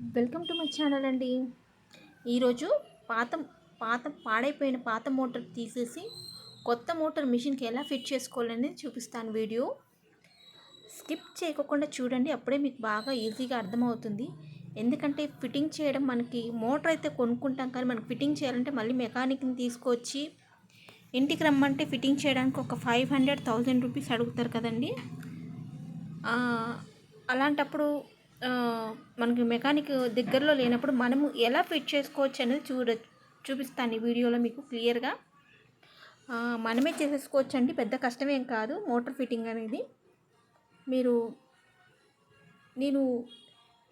Welcome to my channel అండి. ఈరోజు పాత పాత పాడైపోయిన పాత మోటార్ తీసేసి కొత్త మోటార్ మిషన్కి ఎలా ఫిట్ చేసుకోవాలని చూపిస్తాను వీడియో. స్కిప్ చేయకుండా చూడండి అప్పుడే మీకు బాగా ఈజీగా అర్థమవుతుంది. ఎందుకంటే ఫిట్టింగ్ చేయడం మనకి మోటార్ అయితే కొనుక్కుంటాం కానీ మనకి ఫిట్టింగ్ చేయాలంటే మళ్ళీ మెకానిక్ని తీసుకొచ్చి ఇంటికి రమ్మంటే ఫిట్టింగ్ చేయడానికి ఒక ఫైవ్ హండ్రెడ్ థౌజండ్ రూపీస్ అడుగుతారు కదండి. అలాంటప్పుడు మనకి మెకానిక్ దగ్గరలో లేనప్పుడు మనము ఎలా ఫిట్ చేసుకోవచ్చు అనేది చూడ చూపిస్తాను ఈ వీడియోలో మీకు క్లియర్గా మనమే చేసేసుకోవచ్చు అండి పెద్ద కష్టమేం కాదు మోటార్ ఫిట్టింగ్ అనేది. మీరు నేను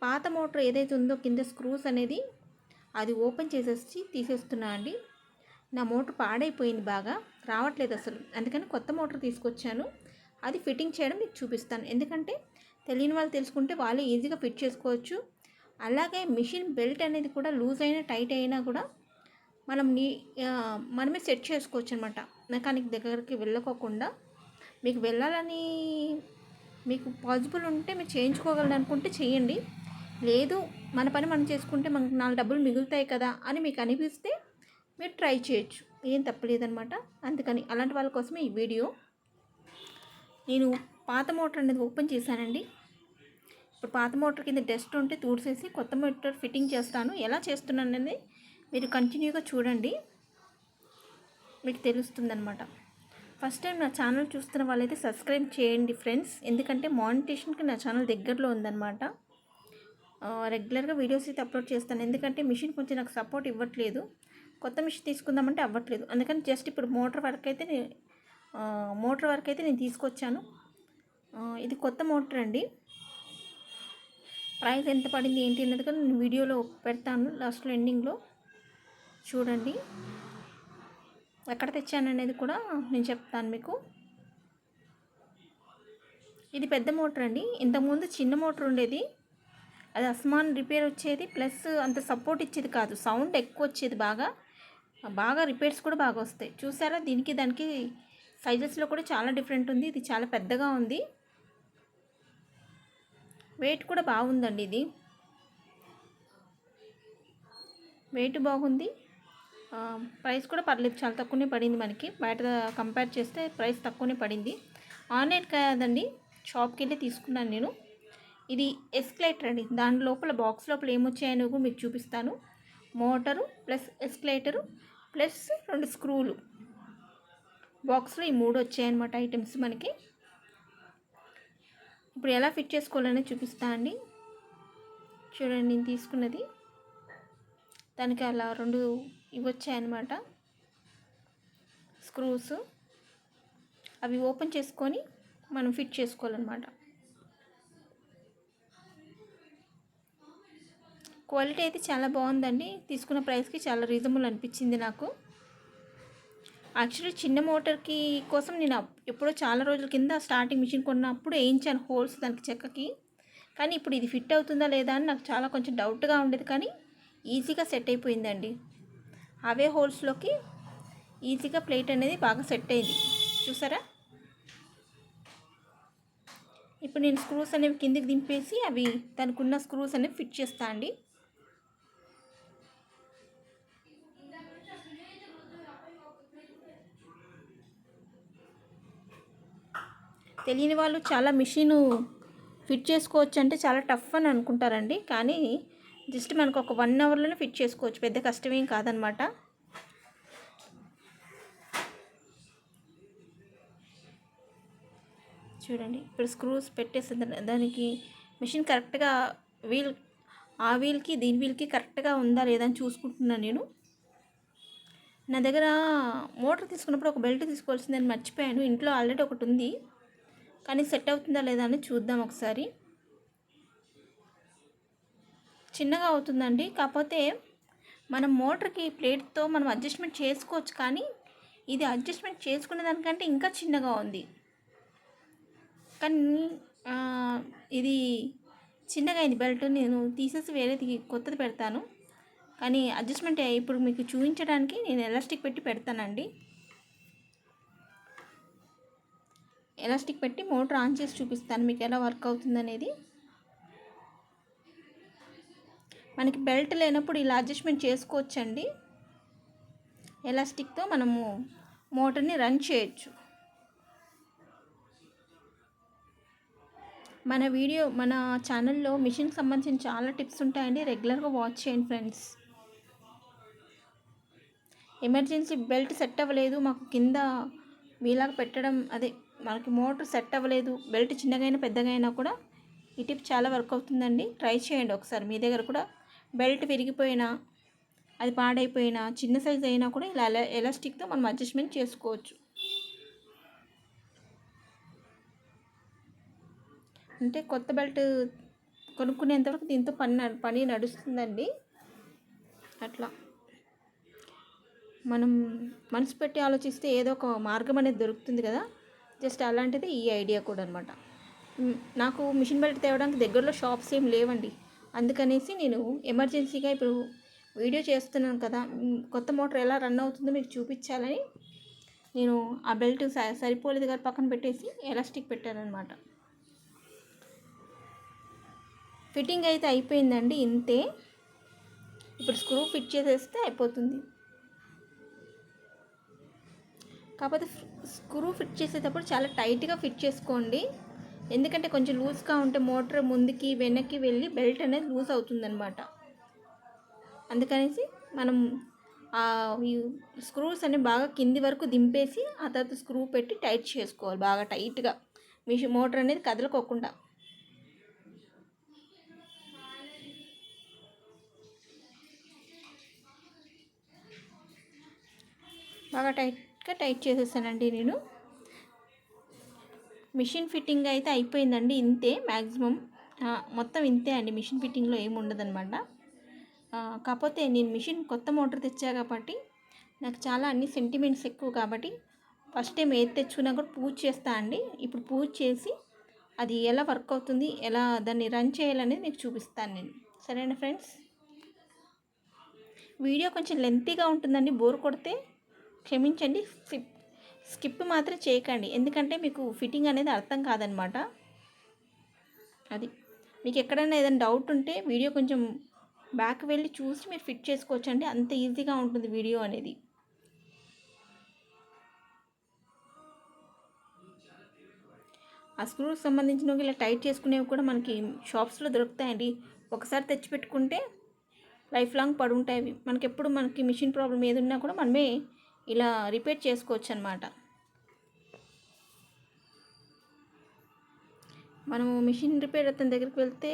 పాత మోటార్ ఏదైతే ఉందో కింద స్క్రూస్ అనేది అది ఓపెన్ చేసేసి తీసేస్తున్నా అండి. నా మోటార్ పాడైపోయింది బాగా రావట్లేదు అసలు. అందుకని కొత్త మోటార్ తీసుకొచ్చాను. అది ఫిట్టింగ్ చేయడం మీకు చూపిస్తాను. ఎందుకంటే తెలియని వాళ్ళు తెలుసుకుంటే వాళ్ళు ఈజీగా ఫిట్ చేసుకోవచ్చు. అలాగే మిషన్ బెల్ట్ అనేది కూడా లూజ్ అయినా టైట్ అయినా కూడా మనం నీ మనమే సెట్ చేసుకోవచ్చు అనమాట మెకానిక్ దగ్గరికి వెళ్ళకోకుండా. మీకు వెళ్ళాలని మీకు పాసిబుల్ ఉంటే మీరు చేయించుకోగలను అనుకుంటే చేయండి. లేదు మన పని మనం చేసుకుంటే మనకు నాలుగు డబ్బులు మిగులుతాయి కదా అని మీకు అనిపిస్తే మీరు ట్రై చేయొచ్చు. ఏం తప్పలేదనమాట. అందుకని అలాంటి వాళ్ళ కోసమే ఈ వీడియో. నేను పాత మోటార్ అనేది ఓపెన్ చేశానండి. ఇప్పుడు పాత మోటార్ కింద డస్ట్ ఉంటే తూడిసేసి కొత్త మోటార్ ఫిట్టింగ్ చేస్తాను. ఎలా చేస్తున్నాను అనేది మీరు కంటిన్యూగా చూడండి. మీకు తెలుస్తుందన్నమాట. ఫస్ట్ టైం నా ఛానల్ చూస్తున్న వాళ్ళైతే సబ్స్క్రైబ్ చేయండి ఫ్రెండ్స్. ఎందుకంటే మానిటేషన్కి నా ఛానల్ దగ్గరలో ఉందన్నమాట. రెగ్యులర్గా వీడియోస్ అయితే అప్లోడ్ చేస్తాను. ఎందుకంటే మిషన్ కొంచెం నాకు సపోర్ట్ ఇవ్వట్లేదు. కొత్త మిషన్ తీసుకుందామంటే అవ్వట్లేదు. అందుకని జస్ట్ ఇప్పుడు మోటార్ వరకు అయితే నేను మోటార్ వరకు అయితే నేను తీసుకొచ్చాను. ఇది కొత్త మోటార్ అండి. ప్రైస్ ఎంత పడింది ఏంటి అన్నది కూడా నేను వీడియోలో పెడతాను లాస్ట్లో ఎండింగ్లో. చూడండి. ఎక్కడ తెచ్చాను అనేది కూడా నేను చెప్తాను మీకు. ఇది పెద్ద మోటార్ అండి. ఇంతకుముందు చిన్న మోటార్ ఉండేది. అది అస్మాన్ రిపేర్ వచ్చేది. ప్లస్ అంత సపోర్ట్ ఇచ్చేది కాదు. సౌండ్ ఎక్కువ వచ్చేది బాగా. బాగా రిపేర్స్ కూడా బాగా వస్తాయి. చూసారా? దీనికి దానికి సైజెస్లో కూడా చాలా డిఫరెంట్ ఉంది. ఇది చాలా పెద్దగా ఉంది. వెయిట్ కూడా బాగుందండి ఇది. వెయిట్ బాగుంది. ప్రైస్ కూడా పర్లేదు చాలా తక్కువనే పడింది మనకి. బయట కంపేర్ చేస్తే ప్రైస్ తక్కువనే పడింది. ఆన్లైన్ కాదండి షాప్కి వెళ్ళి తీసుకున్నాను నేను. ఇది ఎస్కలేటర్ అండి. దాని లోపల బాక్స్ లోపల ఏమొచ్చాయని కూడా మీకు చూపిస్తాను. మోటరు ప్లస్ ఎస్కలేటరు ప్లస్ రెండు స్క్రూలు బాక్స్లో ఈ మూడు వచ్చాయన్నమాట ఐటమ్స్ మనకి. ఇప్పుడు ఎలా ఫిట్ చేసుకోవాలని చూపిస్తా అండి. చూడండి నేను తీసుకున్నది. దానికి అలా రెండు ఇవి వచ్చాయన్నమాట స్క్రూస్. అవి ఓపెన్ చేసుకొని మనం ఫిట్ చేసుకోవాలన్నమాట. క్వాలిటీ అయితే చాలా బాగుందండి. తీసుకున్న ప్రైస్కి చాలా రీజనబుల్ అనిపించింది నాకు. యాక్చువల్లీ చిన్న మోటార్కి కోసం నేను ఎప్పుడో చాలా రోజుల కింద స్టార్టింగ్ మిషన్ కొన్నప్పుడు వేయించాను హోల్స్ దానికి చెక్కకి. కానీ ఇప్పుడు ఇది ఫిట్ అవుతుందా లేదా అని నాకు చాలా కొంచెం డౌట్గా ఉండేది. కానీ ఈజీగా సెట్ అయిపోయిందండి. అవే హోల్స్లోకి ఈజీగా ప్లేట్ అనేది బాగా సెట్ అయింది. చూసారా? ఇప్పుడు నేను స్క్రూస్ అనేవి కిందికి దింపేసి అవి దానికి ఉన్న స్క్రూస్ అనేవి ఫిట్ చేస్తా అండి. తెలియని వాళ్ళు చాలా మిషన్ ఫిట్ చేసుకోవచ్చు అంటే చాలా టఫ్ అని అనుకుంటారండి. కానీ జస్ట్ మనకు ఒక వన్ అవర్లోనే ఫిట్ చేసుకోవచ్చు. పెద్ద కష్టమేం కాదనమాట. చూడండి ఇప్పుడు స్క్రూస్ పెట్టేసిన దానికి మిషన్ కరెక్ట్గా వీల్ ఆ వీల్కి దీని వీల్కి కరెక్ట్గా ఉందా లేదా అని చూసుకుంటున్నాను నేను. నా దగ్గర మోటార్ తీసుకున్నప్పుడు ఒక బెల్ట్ తీసుకోవాల్సిందని మర్చిపోయాను. ఇంట్లో ఆల్రెడీ ఒకటి ఉంది. కానీ సెట్ అవుతుందా లేదా అని చూద్దాం ఒకసారి. చిన్నగా అవుతుందండి. కాకపోతే మనం మోటార్కి ప్లేట్తో మనం అడ్జస్ట్మెంట్ చేసుకోవచ్చు కానీ ఇది అడ్జస్ట్మెంట్ చేసుకునే దానికంటే ఇంకా చిన్నగా ఉంది. కానీ ఇది చిన్నగా అయింది బెల్ట్. నేను తీసేసి వేరేది కొత్తది పెడతాను. కానీ అడ్జస్ట్మెంట్ ఇప్పుడు మీకు చూపించడానికి నేను ఎలాస్టిక్ పెట్టి పెడతానండి. ఎలాస్టిక్ పెట్టి మోటార్ ఆన్ చేసి చూపిస్తాను. మీకు ఎలా వర్క్ అవుతుంది అనేది మనకి బెల్ట్ లేనప్పుడు ఇలా అడ్జస్ట్మెంట్ చేసుకోవచ్చండి. ఎలాస్టిక్తో మనము మోటార్ని రన్ చేయొచ్చు. మన వీడియో మన ఛానల్లో మిషన్కి సంబంధించిన చాలా టిప్స్ ఉంటాయండి. రెగ్యులర్గా వాచ్ చేయండి ఫ్రెండ్స్. ఎమర్జెన్సీ బెల్ట్ సెట్ అవ్వలేదు. మాకు కింద మీలాగా పెట్టడం అదే మనకి మోటార్ సెట్ అవ్వలేదు. బెల్ట్ చిన్నగైనా పెద్దగా అయినా కూడా ఈ టిప్ చాలా వర్క్ అవుతుందండి. ట్రై చేయండి ఒకసారి. మీ దగ్గర కూడా బెల్ట్ విరిగిపోయినా అది పాడైపోయినా చిన్న సైజ్ అయినా కూడా ఇలా ఎలా ఎలాస్టిక్తో మనం అడ్జస్ట్మెంట్ చేసుకోవచ్చు. అంటే కొత్త బెల్ట్ కొనుక్కునేంతవరకు దీంతో పని న- పని నడుస్తుందండి. అట్లా. మనం మనసు పెట్టి ఆలోచిస్తే ఏదో ఒక మార్గం అనేది దొరుకుతుంది కదా. జస్ట్ అలాంటిది ఈ ఐడియా కూడా అనమాట నాకు మిషన్ బెల్ట్ తేవడానికి దగ్గరలో షాప్స్ ఏం లేవండి. అందుకనేసి నేను ఎమర్జెన్సీగా ఇప్పుడు వీడియో చేస్తున్నాను కదా కొత్త మోటార్ ఎలా రన్ అవుతుందో మీకు చూపించాలని నేను ఆ బెల్ట్ స- సరిపోలేదు కదా పక్కన పెట్టేసి ఎలాస్టిక్ పెట్టాను అనమాట ఫిట్టింగ్ అయితే అయిపోయిందండి ఇంతే. ఇప్పుడు స్క్రూ ఫిట్ చేసేస్తే అయిపోతుంది. కాకపోతే స్క్రూ ఫిట్ చేసేటప్పుడు చాలా టైట్గా ఫిట్ చేసుకోండి. ఎందుకంటే కొంచెం లూజ్గా ఉంటే మోటార్ ముందుకి వెనక్కి వెళ్ళి బెల్ట్ అనేది లూజ్ అవుతుందన్నమాట. అందుకనేసి మనం ఆ ఈ స్క్రూస్ అన్ని బాగా కింది వరకు దింపేసి ఆ తర్వాత స్క్రూ పెట్టి టైట్ చేసుకోవాలి బాగా టైట్గా. మీ మోటార్ అనేది కదలకోకుండా. బాగా టైట్ కరెక్ట్గా టైట్ చేసేసానండి నేను. మిషన్ ఫిట్టింగ్ అయితే అయిపోయిందండి ఇంతే మ్యాక్సిమం మొత్తం ఇంతే అండి మిషన్ ఫిట్టింగ్లో ఏమి ఉండదన్నమాట. కాకపోతే నేను మిషన్ కొత్త మోటార్ తెచ్చా కాబట్టి నాకు చాలా అన్ని సెంటిమెంట్స్ ఎక్కువ కాబట్టి ఫస్ట్ టైం ఏది తెచ్చుకున్నా కూడా పూజ చేస్తా అండి. ఇప్పుడు పూజ చేసి అది ఎలా వర్క్ అవుతుంది ఎలా దాన్ని రన్ చేయాలనేది మీకు చూపిస్తాను నేను. సరేనా ఫ్రెండ్స్? వీడియో కొంచెం లెంతీగా ఉంటుందండి బోర్ కొడితే క్షమించండి స్కిప్ స్కిప్ మాత్రం చేయకండి. ఎందుకంటే మీకు ఫిట్టింగ్ అనేది అర్థం కాదనమాట. అది. మీకు ఎక్కడైనా ఏదైనా డౌట్ ఉంటే వీడియో కొంచెం బ్యాక్ వెళ్ళి చూసి మీరు ఫిట్ చేసుకోవచ్చు అండి అంత ఈజీగా ఉంటుంది వీడియో అనేది. ఆ స్క్రూకి సంబంధించినవి ఇలా టైట్ చేసుకునేవి కూడా మనకి షాప్స్లో దొరుకుతాయండి. ఒకసారి తెచ్చిపెట్టుకుంటే లైఫ్ లాంగ్ పడి ఉంటాయి అవి. మనకి ఎప్పుడు మనకి మిషన్ ప్రాబ్లం ఏది ఉన్నా కూడా మనమే ఇలా రిపేర్ చేసుకోవచ్చు అనమాట మనము మిషన్ రిపేర్ అతని దగ్గరికి వెళ్తే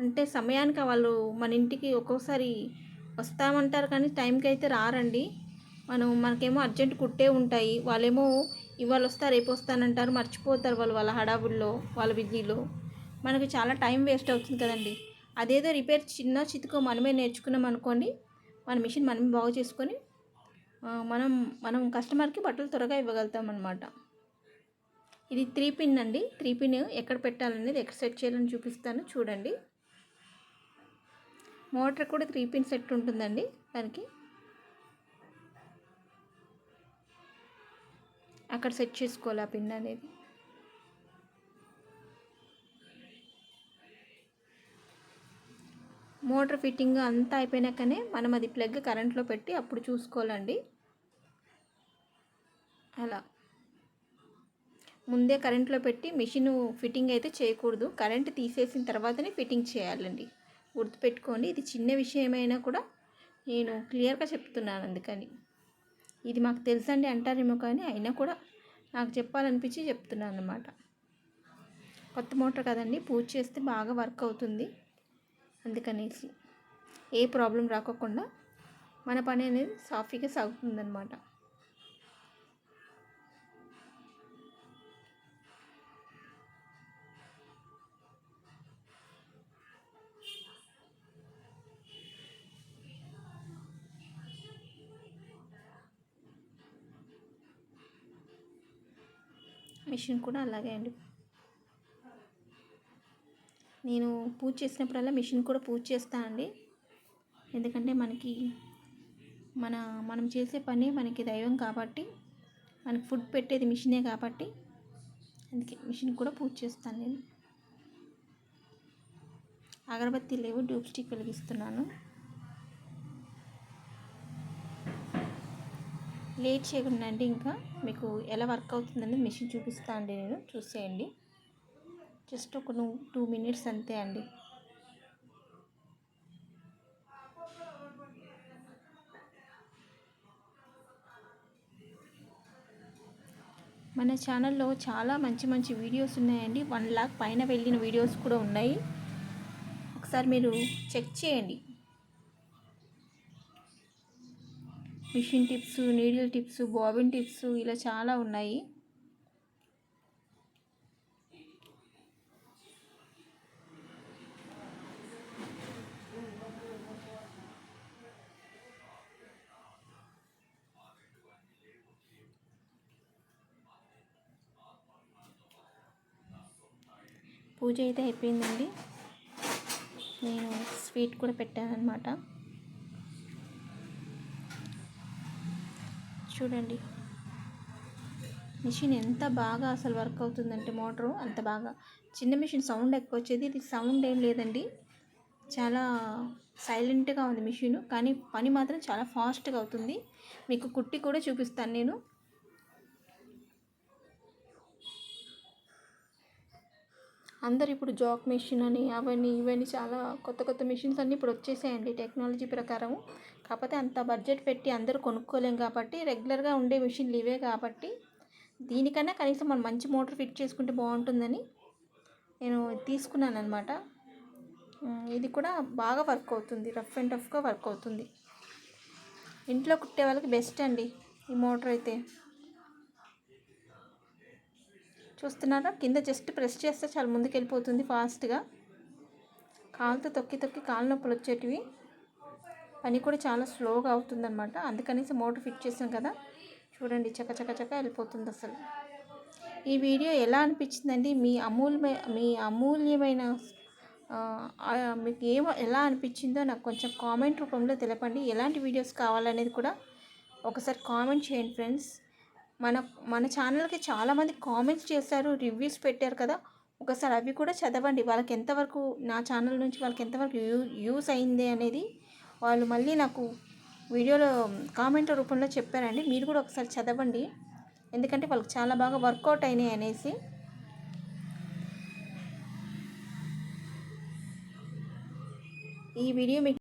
అంటే సమయానికి వాళ్ళు మన ఇంటికి ఒక్కోసారి వస్తామంటారు కానీ టైంకి అయితే రారండి. మనం మనకేమో అర్జెంట్ కుట్టే ఉంటాయి. వాళ్ళేమో ఇవాళ వస్తా రేపు వస్తానంటారు మర్చిపోతారు వాళ్ళు వాళ్ళ హడావుల్లో వాళ్ళ బిజీలో. మనకి చాలా టైం వేస్ట్ అవుతుంది కదండి. అదేదో రిపేర్ చిన్న చితుకో మనమే నేర్చుకున్నాం అనుకోండి మన మిషన్ మనమే బాగు చేసుకొని మనం మనం కస్టమర్కి బట్టలు త్వరగా ఇవ్వగలుగుతాం అనమాట ఇది త్రీ పిన్ అండి. త్రీ పిన్ ఎక్కడ పెట్టాలనేది ఎక్కడ సెట్ చేయాలని చూపిస్తాను. చూడండి. మోటార్ కూడా త్రీ పిన్ సెట్ ఉంటుందండి దానికి. అక్కడ సెట్ చేసుకోవాలి ఆ పిన్ అనేది. మోటార్ ఫిట్టింగ్ అంతా అయిపోయినాకనే మనం అది ప్లగ్ కరెంట్లో పెట్టి అప్పుడు చూసుకోవాలండి. అలా. ముందే కరెంట్లో పెట్టి మిషన్ ఫిట్టింగ్ అయితే చేయకూడదు. కరెంట్ తీసేసిన తర్వాతనే ఫిట్టింగ్ చేయాలండి. గుర్తుపెట్టుకోండి ఇది చిన్న విషయమైనా కూడా నేను క్లియర్గా చెప్తున్నాను అందుకని. ఇది మాకు తెలుసండి అంటారేమో కానీ అయినా కూడా నాకు చెప్పాలనిపించి చెప్తున్నాను అన్నమాట కొత్త మోటార్ కదండి పూజ చేస్తే బాగా వర్క్ అవుతుంది. అందుకనేసి ఏ ప్రాబ్లం రాకోకుండా మన పని అనేది సాఫీగా సాగుతుందన్నమాట. మిషన్ కూడా అలాగే అండి. నేను పూజ చేసినప్పుడల్లా మిషన్ కూడా పూజ చేస్తా అండి. ఎందుకంటే మనకి మన మనం చేసే పని మనకి దైవం కాబట్టి మనకి ఫుడ్ పెట్టేది మిషనే కాబట్టి అందుకే మిషన్ కూడా పూజ చేస్తాను నేను. అగరబత్తి లేవు డూప్ స్టిక్ వెలిగిస్తున్నాను. లేట్ చేయకుండా అండి ఇంకా మీకు ఎలా వర్క్ అవుతుందని మిషన్ చూపిస్తా అండి నేను చూసేయండి. జస్ట్ ఒక టూ మినిట్స్ అంతే అండి. మన ఛానల్లో చాలా మంచి మంచి వీడియోస్ ఉన్నాయండి. వన్ లాక్ పైన వెళ్ళిన వీడియోస్ కూడా ఉన్నాయి. ఒకసారి మీరు చెక్ చేయండి. Machine tips needle tips bobbin tips ఇలా చాలా ఉన్నాయి. పూజ అయితే అయిపోయిందండి. నేను స్వీట్ కూడా పెట్టానమాట చూడండి. మిషన్ ఎంత బాగా అసలు వర్క్ అవుతుందంటే మోటరు అంత బాగా. చిన్న మిషన్ సౌండ్ ఎక్కువ వచ్చేది. ఇది సౌండ్ ఏం లేదండి. చాలా సైలెంట్గా ఉంది మిషన్. కానీ పని మాత్రం చాలా ఫాస్ట్గా అవుతుంది. మీకు కుట్టి కూడా చూపిస్తాను నేను. అందరు ఇప్పుడు జాక్ మెషిన్ అని అవన్నీ ఇవన్నీ చాలా కొత్త కొత్త మిషన్స్ అన్నీ ఇప్పుడు వచ్చేసాయండి టెక్నాలజీ ప్రకారం కాకపోతే అంత బడ్జెట్ పెట్టి అందరూ కొనుక్కోలేం కాబట్టి రెగ్యులర్గా ఉండే మిషన్లు ఇవే కాబట్టి దీనికన్నా కనీసం మనం మంచి మోటార్ ఫిట్ చేసుకుంటే బాగుంటుందని నేను తీసుకున్నాను అనమాట ఇది కూడా బాగా వర్క్ అవుతుంది రఫ్ అండ్ టఫ్గా వర్క్ అవుతుంది. ఇంట్లో కుట్టే వాళ్ళకి బెస్ట్ అండి ఈ మోటార్ అయితే. చూస్తున్నారా? కింద జస్ట్ ప్రెస్ చేస్తే చాలా ముందుకు వెళ్ళిపోతుంది ఫాస్ట్గా కాలుతో తొక్కి తొక్కి కాలు నొప్పులు వచ్చేటివి. పని కూడా చాలా స్లోగా అవుతుందన్నమాట. అందుకనేసి మోటార్ ఫిట్ చేసాం కదా. చూడండి చక చక చక వెళ్ళిపోతుంది అసలు. ఈ వీడియో ఎలా అనిపించిందండి? మీ అమూల్యమైన మీ అమూల్యమైన మీకు ఏం ఎలా అనిపించిందో నాకు కొంచెం కామెంట్ రూపంలో తెలపండి. ఎలాంటి వీడియోస్ కావాలనేది కూడా ఒకసారి కామెంట్ చేయండి ఫ్రెండ్స్ మన మన ఛానల్కి చాలామంది కామెంట్స్ చేశారు రివ్యూస్ పెట్టారు కదా. ఒకసారి అవి కూడా చదవండి. వాళ్ళకి ఎంతవరకు నా ఛానల్ నుంచి వాళ్ళకి ఎంతవరకు యూ యూస్ అయింది అనేది వాళ్ళు మళ్ళీ నాకు వీడియోలో కామెంట్ రూపంలో చెప్పారండి. మీరు కూడా ఒకసారి చదవండి. ఎందుకంటే వాళ్ళకి చాలా బాగా వర్కౌట్ అయినాయి అనేసి. ఈ వీడియో మీకు